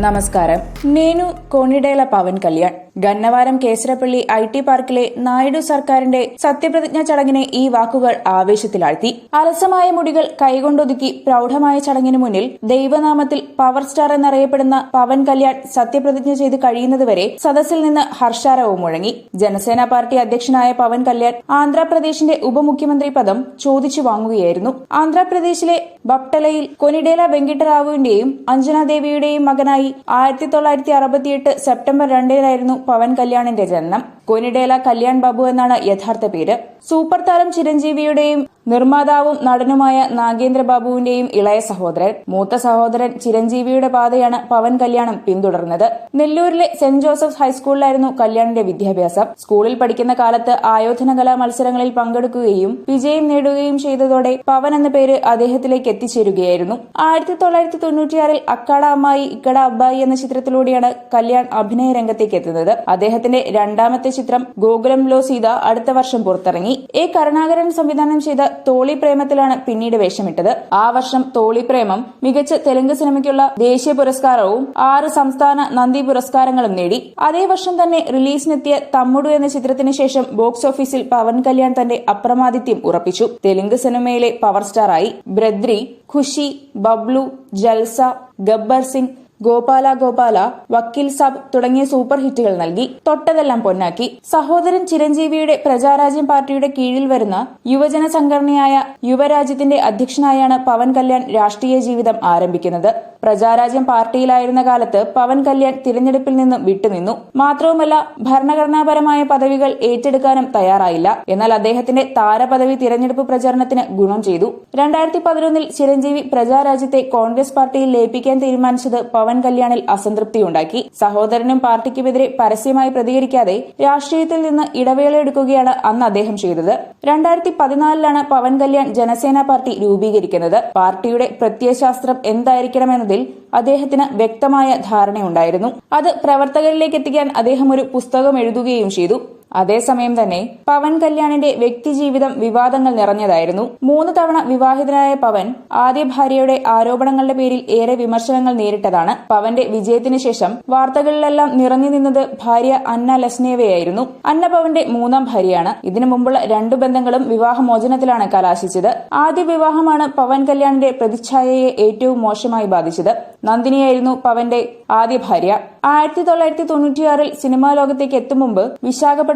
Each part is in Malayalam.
നമസ്കാരം. നേനു കോണിടേല പവൻ കല്യാൺ. ഗന്നവാരം കേസരപ്പള്ളി ഐ ടി പാർക്കിലെ നായിഡു സർക്കാരിന്റെ സത്യപ്രതിജ്ഞാ ചടങ്ങിനെ ഈ വാക്കുകൾ ആവേശത്തിലാഴ്ത്തി. അലസമായ മുടികൾ കൈകൊണ്ടൊതുക്കി പ്രൗഢമായ ചടങ്ങിന് മുന്നിൽ ദൈവനാമത്തിൽ പവർ സ്റ്റാർ എന്നറിയപ്പെടുന്ന പവൻ കല്യാൺ സത്യപ്രതിജ്ഞ ചെയ്ത് കഴിയുന്നതുവരെ സദസ്സിൽ നിന്ന് ഹർഷാരവും മുഴങ്ങി. ജനസേന പാർട്ടി അധ്യക്ഷനായ പവൻ കല്യാൺ ആന്ധ്രാപ്രദേശിന്റെ ഉപമുഖ്യമന്ത്രി പദം ചോദിച്ചു വാങ്ങുകയായിരുന്നു. ആന്ധ്രാപ്രദേശിലെ ബപ്ടലയിൽ കൊനിഡേല വെങ്കിട്ടറാവുവിന്റെയും അഞ്ജനാദേവിയുടെയും മകനായി ആയിരത്തി തൊള്ളായിരത്തി അറുപത്തിയെട്ട് സെപ്റ്റംബർ രണ്ടിനായിരുന്നു പവൻ കല്യാണിന്റെ ജനനം കൊനിഡേല കല്യാൺ ബാബു എന്നാണ് യഥാർത്ഥ പേര്. സൂപ്പർ താരം ചിരഞ്ജീവിയുടെയും നിർമ്മാതാവും നടനുമായ നാഗേന്ദ്ര ബാബുവിന്റെയും ഇളയ സഹോദരൻ. മൂത്ത സഹോദരൻ ചിരഞ്ജീവിയുടെ പാതയാണ് പവൻ കല്യാണം പിന്തുടർന്നത്. നെല്ലൂരിലെ സെന്റ് ജോസഫ്സ് ഹൈസ്കൂളിലായിരുന്നു കല്യാണിന്റെ വിദ്യാഭ്യാസം. സ്കൂളിൽ പഠിക്കുന്ന കാലത്ത് ആയോധന കലാ മത്സരങ്ങളിൽ പങ്കെടുക്കുകയും വിജയം നേടുകയും ചെയ്തതോടെ പവൻ എന്ന പേര് അദ്ദേഹത്തിലേക്ക് എത്തിച്ചേരുകയായിരുന്നു. ആയിരത്തി തൊള്ളായിരത്തി തൊണ്ണൂറ്റിയാറിൽ അക്കാട അമ്മായി ഇക്കട അബ്ബായി എന്ന ചിത്രത്തിലൂടെയാണ് കല്യാൺ അഭിനയ രംഗത്തേക്ക് എത്തുന്നത്. അദ്ദേഹത്തിന്റെ രണ്ടാമത്തെ ചിത്രം ഗോകുലംലോ സീത അടുത്ത വർഷം പുറത്തിറങ്ങി. എ കരുണാകരൻ സംവിധാനം ചെയ്ത തോളി പ്രേമത്തിലാണ് പിന്നീട് വേഷമിട്ടത്. ആ വർഷം തോളി പ്രേമം മികച്ച തെലുങ്ക് സിനിമയ്ക്കുള്ള ദേശീയ പുരസ്കാരവും ആറ് സംസ്ഥാന നന്ദി പുരസ്കാരങ്ങളും നേടി. അതേ വർഷം തന്നെ റിലീസിനെത്തിയ തമ്മുടു എന്ന ചിത്രത്തിന് ശേഷം ബോക്സ് ഓഫീസിൽ പവൻ കല്യാൺ തന്റെ അപ്രമാദിത്യം ഉറപ്പിച്ചു. തെലുങ്ക് സിനിമയിലെ പവർ സ്റ്റാറായി. ബ്രദ്രി ഖുഷി ബബ്ലു ജൽസ ഗബ്ബർ സിംഗ് ഗോപാല ഗോപാല വക്കീൽ സാബ് തുടങ്ങിയ സൂപ്പർ ഹിറ്റുകൾ നൽകി. തൊട്ടതെല്ലാം പൊന്നാക്കി. സഹോദരൻ ചിരഞ്ജീവിയുടെ പ്രജാരാജ്യം പാർട്ടിയുടെ കീഴിൽ വരുന്ന യുവജന സംഘടനയായ യുവരാജ്യത്തിന്റെ അധ്യക്ഷനായാണ് പവൻ കല്യാൺ രാഷ്ട്രീയ ജീവിതം ആരംഭിക്കുന്നത്. പ്രജാരാജ്യം പാർട്ടിയിലായിരുന്ന കാലത്ത് പവൻ കല്യാൺ തിരഞ്ഞെടുപ്പിൽ നിന്നും വിട്ടുനിന്നു. മാത്രവുമല്ല ഭരണഘടനാപരമായ പദവികൾ ഏറ്റെടുക്കാനും തയ്യാറായില്ല. എന്നാൽ അദ്ദേഹത്തിന്റെ താരപദവി തിരഞ്ഞെടുപ്പ് പ്രചാരണത്തിന് ഗുണം ചെയ്തു. രണ്ടായിരത്തി പതിനൊന്നിൽ ചിരഞ്ജീവി പ്രജാരാജ്യത്തെ കോൺഗ്രസ് പാർട്ടിയിൽ ലയിപ്പിക്കാൻ തീരുമാനിച്ചത് പവൻ കല്യാണിൽ അസംതൃപ്തിയുണ്ടാക്കി. സഹോദരനും പാർട്ടിക്കുമെതിരെ പരസ്യമായി പ്രതികരിക്കാതെ രാഷ്ട്രീയത്തിൽ നിന്ന് ഇടവേള എടുക്കുകയാണ് അന്ന് അദ്ദേഹം ചെയ്തത്. രണ്ടായിരത്തി പതിനാലിലാണ് പവൻ കല്യാൺ ജനസേന പാർട്ടി രൂപീകരിക്കുന്നത്. പാർട്ടിയുടെ പ്രത്യയശാസ്ത്രം എന്തായിരിക്കണമെന്നതിൽ അദ്ദേഹത്തിന് വ്യക്തമായ ധാരണയുണ്ടായിരുന്നു. അത് പ്രവർത്തകരിലേക്ക് എത്തിക്കാൻ അദ്ദേഹം ഒരു പുസ്തകം എഴുതുകയും ചെയ്തു. അതേസമയം തന്നെ പവൻ കല്യാണിന്റെ വ്യക്തിജീവിതം വിവാദങ്ങൾ നിറഞ്ഞതായിരുന്നു. മൂന്ന് തവണ വിവാഹിതനായ പവൻ ആദ്യ ഭാര്യയുടെ ആരോപണങ്ങളുടെ പേരിൽ ഏറെ വിമർശനങ്ങൾ നേരിട്ടതാണ്. പവന്റെ വിജയത്തിന് ശേഷം വാർത്തകളിലെല്ലാം നിറഞ്ഞു നിന്നത് ഭാര്യ അന്ന ലസ്നേവയായിരുന്നു. അന്ന പവന്റെ മൂന്നാം ഭാര്യയാണ്. ഇതിനു മുമ്പുള്ള രണ്ടു ബന്ധങ്ങളും വിവാഹമോചനത്തിലാണ് കലാശിച്ചത്. ആദ്യ വിവാഹമാണ് പവൻ കല്യാണിന്റെ പ്രതിച്ഛായയെ ഏറ്റവും മോശമായി ബാധിച്ചത്. നന്ദിനിയായിരുന്നു പവന്റെ ആദ്യ ഭാര്യ. ആയിരത്തി തൊള്ളായിരത്തി തൊണ്ണൂറ്റിയാറിൽ സിനിമാ ലോകത്തേക്ക് എത്തും മുമ്പ്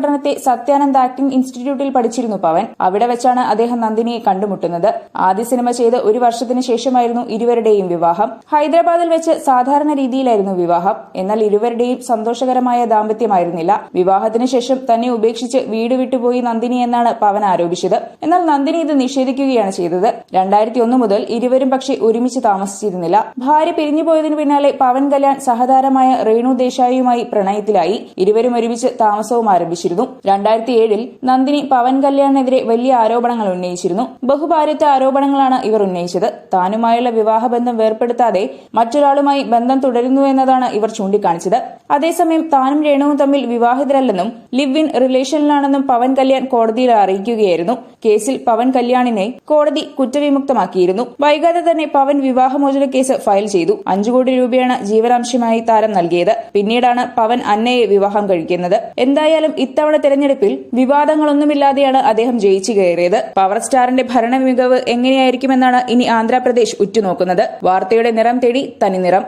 വിശാഖപട്ടണത്തെ സത്യാനന്ദ് ആക്ടിംഗ് ഇൻസ്റ്റിറ്റ്യൂട്ടിൽ പഠിച്ചിരുന്നു പവൻ. അവിടെ വെച്ചാണ് അദ്ദേഹം നന്ദിനിയെ കണ്ടുമുട്ടുന്നത്. ആദ്യ സിനിമ ചെയ്ത് ഒരു വർഷത്തിന് ശേഷമായിരുന്നു ഇരുവരുടെയും വിവാഹം. ഹൈദരാബാദിൽ വെച്ച് സാധാരണ രീതിയിലായിരുന്നു വിവാഹം. എന്നാൽ ഇരുവരുടെയും സന്തോഷകരമായ ദാമ്പത്യമായിരുന്നില്ല. വിവാഹത്തിന് ശേഷം തന്നെ ഉപേക്ഷിച്ച് വീട് വിട്ടുപോയി നന്ദിനി എന്നാണ് പവൻ ആരോപിച്ചത്. എന്നാൽ നന്ദിനി ഇത് നിഷേധിക്കുകയാണ് ചെയ്തത്. രണ്ടായിരത്തി ഒന്ന് മുതൽ ഇരുവരും പക്ഷേ ഒരുമിച്ച് താമസിച്ചിരുന്നില്ല. ഭാര്യ പിരിഞ്ഞുപോയതിനു പിന്നാലെ പവൻ കല്യാൺ സഹതാരമായ റേണു ദേശായിയുമായി പ്രണയത്തിലായി. ഇരുവരും ഒരുമിച്ച് താമസവും ആരംഭിച്ചിരുന്നു. രണ്ടായിരത്തി ഏഴിൽ നന്ദിനി പവൻ കല്യാണിനെതിരെ വലിയ ആരോപണങ്ങൾ ഉന്നയിച്ചിരുന്നു. ബഹുഭാര്യത്വ ആരോപണങ്ങളാണ് ഇവർ ഉന്നയിച്ചത്. താനുമായുള്ള വിവാഹബന്ധം വേർപ്പെടുത്താതെ മറ്റൊരാളുമായി ബന്ധം തുടരുന്നു എന്നതാണ് ഇവർ ചൂണ്ടിക്കാണിച്ചത്. അതേസമയം താനും രേണുവും തമ്മിൽ വിവാഹിതരല്ലെന്നും ലിവ് ഇൻ റിലേഷനിലാണെന്നും പവൻ കല്യാൺ കോടതിയിൽ അറിയിക്കുകയായിരുന്നു. കേസിൽ പവൻ കല്യാണിനെ കോടതി കുറ്റവിമുക്തമാക്കിയിരുന്നു. വൈകാതെ തന്നെ പവൻ വിവാഹമോചന കേസ് ഫയൽ ചെയ്തു. അഞ്ചു കോടി രൂപയാണ് ജീവനാംശമായി താരം നൽകിയത്. പിന്നീടാണ് പവൻ അന്നയെ വിവാഹം കഴിക്കുന്നത്. എന്തായാലും ഇത്തവണ തെരഞ്ഞെടുപ്പിൽ വിവാദങ്ങളൊന്നുമില്ലാതെയാണ് അദ്ദേഹം ജയിച്ചു കയറിയത്. പവർ സ്റ്റാറിന്റെ ഭരണ മികവ് എങ്ങനെയായിരിക്കുമെന്നാണ് ഇനി ആന്ധ്രാപ്രദേശ് ഉറ്റുനോക്കുന്നത്. വാർത്തയുടെ നിറം തേടി തനി നിറം.